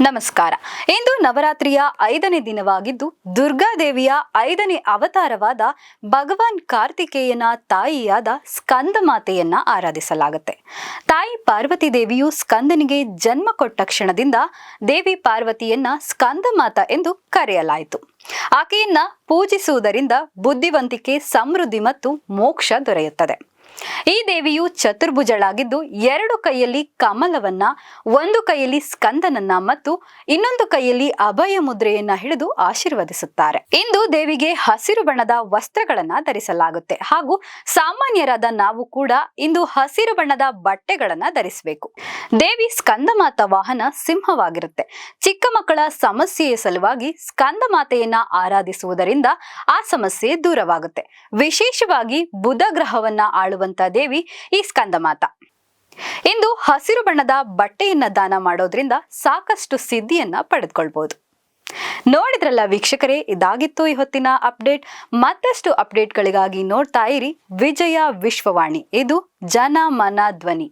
ನಮಸ್ಕಾರ. ಇಂದು ನವರಾತ್ರಿಯ ಐದನೇ ದಿನವಾಗಿದ್ದು ದುರ್ಗಾದೇವಿಯ ಐದನೇ ಅವತಾರವಾದ ಭಗವಾನ್ ಕಾರ್ತಿಕೇಯನ ತಾಯಿಯಾದ ಸ್ಕಂದ ಮಾತೆಯನ್ನ ಆರಾಧಿಸಲಾಗುತ್ತೆ. ತಾಯಿ ಪಾರ್ವತಿ ದೇವಿಯು ಸ್ಕಂದನಿಗೆ ಜನ್ಮ ಕೊಟ್ಟ ಕ್ಷಣದಿಂದ ದೇವಿ ಪಾರ್ವತಿಯನ್ನ ಸ್ಕಂದ ಮಾತ ಎಂದು ಕರೆಯಲಾಯಿತು. ಆಕೆಯನ್ನ ಪೂಜಿಸುವುದರಿಂದ ಬುದ್ಧಿವಂತಿಕೆ, ಸಮೃದ್ಧಿ ಮತ್ತು ಮೋಕ್ಷ ದೊರೆಯುತ್ತದೆ. ಈ ದೇವಿಯು ಚತುರ್ಭುಜಳಾಗಿದ್ದು ಎರಡು ಕೈಯಲ್ಲಿ ಕಮಲವನ್ನ, ಒಂದು ಕೈಯಲ್ಲಿ ಸ್ಕಂದನನ್ನ ಮತ್ತು ಇನ್ನೊಂದು ಕೈಯಲ್ಲಿ ಅಭಯ ಮುದ್ರೆಯನ್ನ ಹಿಡಿದು ಆಶೀರ್ವದಿಸುತ್ತಾರೆ. ಇಂದು ದೇವಿಗೆ ಹಸಿರು ಬಣ್ಣದ ವಸ್ತ್ರಗಳನ್ನ ಧರಿಸಲಾಗುತ್ತೆ. ಹಾಗೂ ಸಾಮಾನ್ಯರಾದ ನಾವು ಕೂಡ ಇಂದು ಹಸಿರು ಬಣ್ಣದ ಬಟ್ಟೆಗಳನ್ನ ಧರಿಸಬೇಕು. ದೇವಿ ಸ್ಕಂದಮಾತ ವಾಹನ ಸಿಂಹವಾಗಿರುತ್ತೆ. ಚಿಕ್ಕ ಮಕ್ಕಳ ಸಮಸ್ಯೆಯ ಸಲುವಾಗಿ ಸ್ಕಂದ ಮಾತೆಯನ್ನ ಆರಾಧಿಸುವುದರಿಂದ ಆ ಸಮಸ್ಯೆ ದೂರವಾಗುತ್ತೆ. ವಿಶೇಷವಾಗಿ ಬುಧ ಗ್ರಹವನ್ನ ಆಳುವಂತ ದೇವಿ ಈ ಸ್ಕಂದ ಮಾತ. ಇಂದು ಹಸಿರು ಬಣ್ಣದ ಬಟ್ಟೆಯನ್ನ ದಾನ ಮಾಡೋದ್ರಿಂದ ಸಾಕಷ್ಟು ಸಿದ್ಧಿಯನ್ನ ಪಡೆದುಕೊಳ್ಬಹುದು ನೋಡಿದ್ರಲ್ಲ ವೀಕ್ಷಕರೇ, ಇದಾಗಿತ್ತು ಈ ಹೊತ್ತಿನ ಅಪ್ಡೇಟ್. ಮತ್ತಷ್ಟು ಅಪ್ಡೇಟ್ಗಳಿಗಾಗಿ ನೋಡ್ತಾ ಇರಿ ವಿಜಯ ವಿಶ್ವವಾಣಿ. ಇದು ಜನ ಮನ ಧ್ವನಿ.